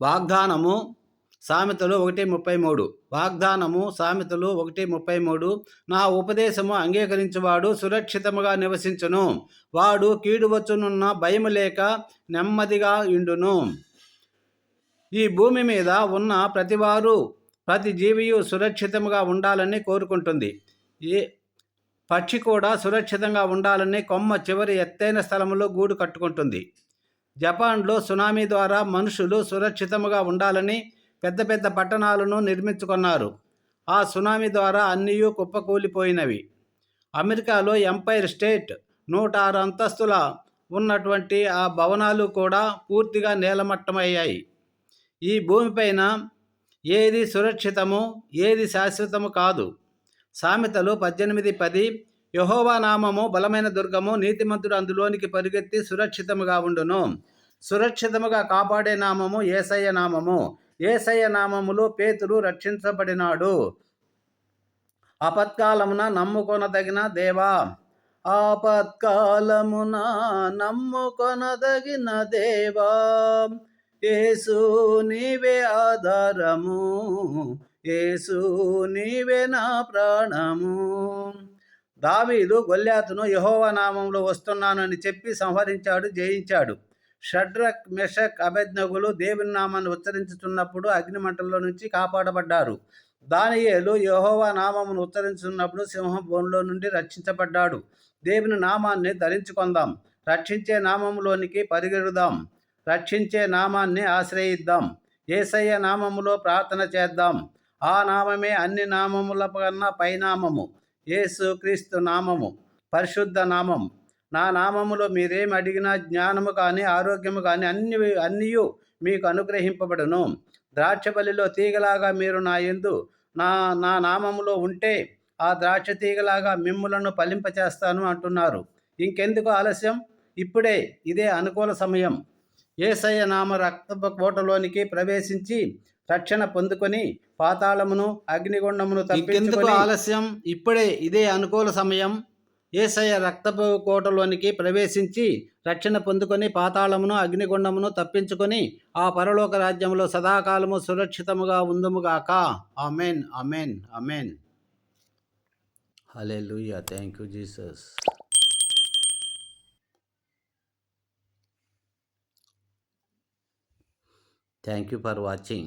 వాగ్దానము సామెతలు ఒకటి ముప్పై మూడు వాగ్దానము సామెతలు ఒకటి ముప్పై మూడు నా ఉపదేశము అంగీకరించువాడు సురక్షితముగా నివసించును. వాడు కీడు వచ్చునున్న భయము లేక నెమ్మదిగా ఇండును. ఈ భూమి మీద ఉన్న ప్రతివారు ప్రతి జీవియు సురక్షితంగా ఉండాలని కోరుకుంటుంది. ఏ పక్షి కూడా సురక్షితంగా ఉండాలని కొమ్మ చివరి ఎత్తైన స్థలంలో గూడు కట్టుకుంటుంది. జపాన్లో సునామీ ద్వారా మనుషులు సురక్షితముగా ఉండాలని పెద్ద పెద్ద పట్టణాలను నిర్మించుకున్నారు. ఆ సునామీ ద్వారా అన్నీ కుప్పకూలిపోయినవి. అమెరికాలో ఎంపైర్ స్టేట్ నూట ఆరు అంతస్తుల ఉన్నటువంటి ఆ భవనాలు కూడా పూర్తిగా నేలమట్టమయ్యాయి. ఈ భూమిపైన ఏది సురక్షితము ఏది శాశ్వతము కాదు. సామెతలు పద్దెనిమిది పది యహోవా నామము బలమైన దుర్గము నీతిమంతుడు అందులోనికి పరిగెత్తి సురక్షితముగా ఉండును. సురక్షితముగా కాపాడే నామము ఏసయ్య నామము. ఏసయ్య నామములో పేతురు రక్షించబడినాడు. అపత్కాలమున నమ్ముకొనదగిన దేవా ఆపత్కాలమున నమ్ముకొనదగిన దేవా ఏసు నీవే ఆధారము ఏసు నీవే నా ప్రాణము. దావీదు గొల్లాతును యహోవా నామంలో వస్తున్నానని చెప్పి సంహరించాడు జయించాడు. షడ్రక్ మెషక్ అభెజ్ఞగులు దేవుని నామాన్ని ఉచ్చరించుతున్నప్పుడు అగ్నిమంటల్లో నుంచి కాపాడబడ్డారు. దానియేలు యహోవా నామమును ఉచ్చరించున్నప్పుడు సింహం బోన్లో నుండి రక్షించబడ్డాడు. దేవుని నామాన్ని ధరించుకుందాం. రక్షించే నామములోనికి పరిగెడుదాం. రక్షించే నామాన్ని ఆశ్రయిద్దాం. ఏసయ్య నామములో ప్రార్థన చేద్దాం. ఆ నామమే అన్ని నామముల కన్నా పైనామము. యేసు క్రీస్తు నామము. పరిశుద్ధ నామం. నా నామములో మీరేమి అడిగినా జ్ఞానము కానీ ఆరోగ్యము కానీ అన్ని అన్నీ మీకు అనుగ్రహింపబడును. ద్రాక్షబలిలో తీగలాగా మీరు నా ఎందు నా నా నామములో ఉంటే ఆ ద్రాక్ష తీగలాగా మిమ్ములను ఫలింపచేస్తాను అంటున్నారు. ఇంకెందుకు ఆలస్యం? ఇప్పుడే ఇదే అనుకూల సమయం. ఏసయ్య నామ రక్త కోటలోనికి ప్రవేశించి రక్షణ పొందుకొని పాతాళమును అగ్నిగుండమును తప్పించుకొని ఆలస్యం? ఇప్పుడే ఇదే అనుకూల సమయం. ఏసయ్య రక్తపు కోటలోనికి ప్రవేశించి రక్షణ పొందుకొని పాతాళమును అగ్నిగుండమును తప్పించుకొని ఆ పరలోక రాజ్యంలో సదాకాలము సురక్షితముగా ఉందుముగాక amen amen amen hallelujah thank you Jesus. Thank you for watching.